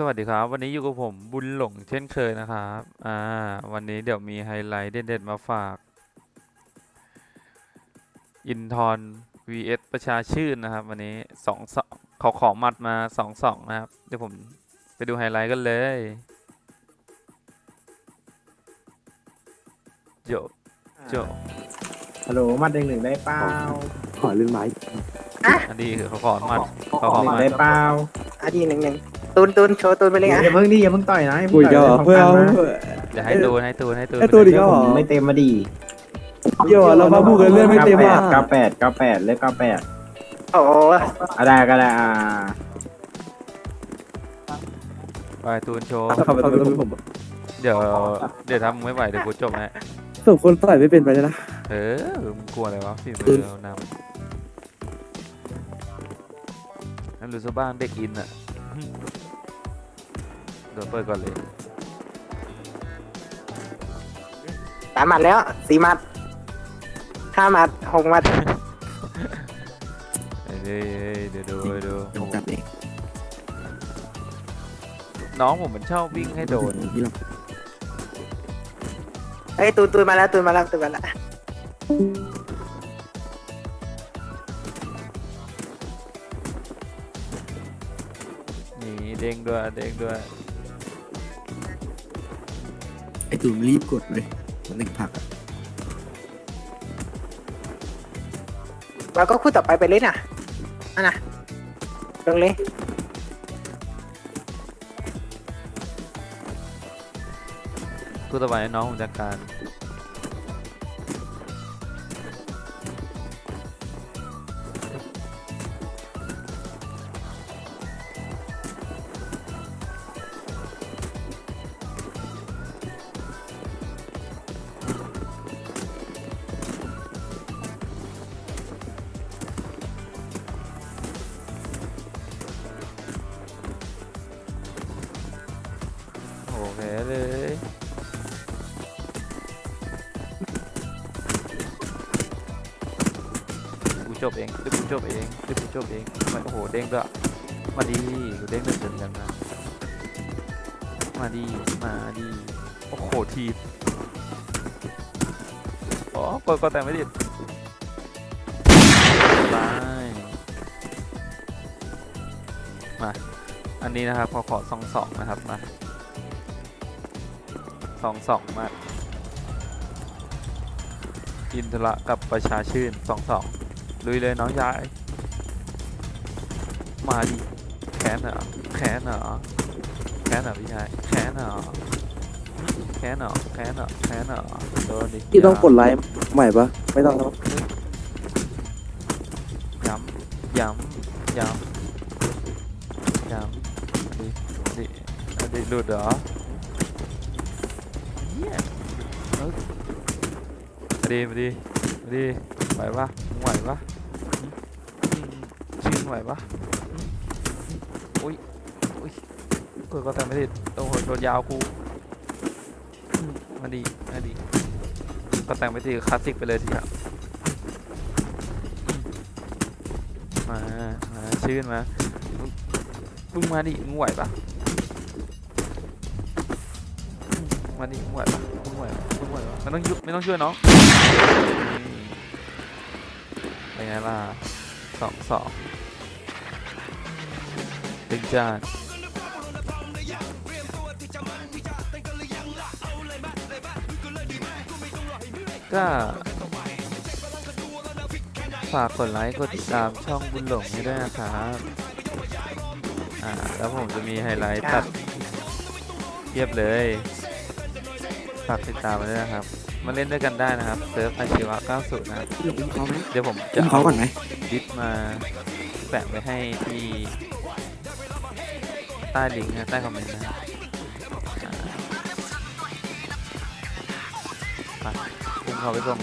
สวัสดีครับ วันนี้อยู่กับผมบุญหลงเช่นเคยนะครับอ่าวันนี้เดี๋ยวมีไฮไลท์เด็ดๆมาฝาก อินทร vs ประชาชื่นนะครับ วันนี้สองสองเขาขอหมัดมาสองสองนะครับ เดี๋ยวผมไปดูไฮไลท์กันเลยโจโจฮัลโหลมาหนึ่งหนึ่งได้เปล่าขอเรื่องไม้อันนี้คือเขาขอหมัดเขาขอหนึ่หงมัดได้เปล่าอาทีหนึ่งหนึ่ง ตูนตูนโชว์ตูนไปเลยอย่าอะเพิ่งดิอย่าเพิ่งต่อยนะอย่าปุ๋เพิ่ยงต่อยเจ้าเพื่อเอาเดี๋ยวให้ตูนให้ตูนให้ตูนไอ้ตูนไปอีกเลยแล้วเหรอไม่เต็มมาดีเดี๋ยวเรามาพูดกันเรื่องไม่เต็มอะเก้าแปดเก้าแปดเลขเก้าแปดโอ้โหอะไรก็ได้อ่าไปตูนโชว์ขับไปตรงนี้ผมเดี๋ยวเดี๋ยวถ้ามึงไม่ไหวเดี๋ยวกูจบให้ส่งคนต่อยไม่เป็นไปเลยนะเออมึงกลัวอะไรวะฝีมือเรานำนั่นรู้ซะบ้างเด็กอินอะ เดี๋ยวเปิดก่อนเลยสามหมัดแล้วสี่หมัดห้าหมัดหกหมัดเอ้ยเอ้ยเอ้ยเดี๋ยวดูเดี๋ยวดูผมจับเองน้องผมมันชอบวิ่งให้โดนพี่ลองเอ้ยตูนตูนมาแล้วตูนมาแล้วตูนมาแล้วนี่เด้งด้วยเด้งด้วย ไอ้ตูนรีบกดเลยมันหนึ่งผักเราก็คู่ต่อไปไปเลยนะอันน่ะลงเลย คู่ต่อไปให้น้องผมจัดการ โอเคเลยกูจบเองเดี๋ยวกูจบเองเดี๋ยวกูจบเองมันโอ้โหเด้งด้วยมาดีกูเด้งเดินเดินกันนะมาดีมาดีโอ้โหทีบอ๋อกดกดแต่ไม่ติดไปมาอันนี้นะครับขอขอสองสองนะครับมา สองสองมาอินทระกับประชาชื่นสองสองลุยเลยน้องยาย มาดิแค้นเหรอแค้นเหรอแค้นเหรอพี่ชายแค้นเหรอแค้นเหรอแค้นเหรอแค้นเหรอโดนดิพี่ต้องกดไลค์ใหม่ปะไม่ต้องแล้วย้ำย้ำย้ำย้ำดิดิเอาดิหลุดเหรอ เฮียเอ้ยมาดิมาดิมาดิไหวปะมึงไหวปะหึหึชื่นไหวปะหึอุ้ยอุ้ยเกิดก็แต่ไม่ติดโอ้โหโดนยาวกูหึมาดิมาดิก็แต่งไปทีคลาสสิกไปเลยทีครับมา มา ชื่นมา มึงมึงมาดิมึงไหวปะ มาดิมึงไหวปะมึงไหวปะมึงไหวปะไม่ต้องยุไม่ต้องช่วยน้องเป็นไงล่ะสองสองตึงจานก็ฝากกดไลค์ กดติดตามช่องบุญหลงให้ด้วยนะครับอ่าแล้วผมจะมีไฮไลท์ตัดเทียบเลย ฝากติดตามมาด้วยนะครับ มาเล่นด้วยกันได้นะครับเซิร์ฟอาชีวะ90นะครับพี่ลงอุ้มเขาไหมเดี๋ยวผมจะอุ้มเขาก่อนไหมดิสมาแปะไว้ให้ที่ใต้ลิงก์นะใต้คอมเมนต์นะครับอ่าไปอุ้มเขาไปส่ง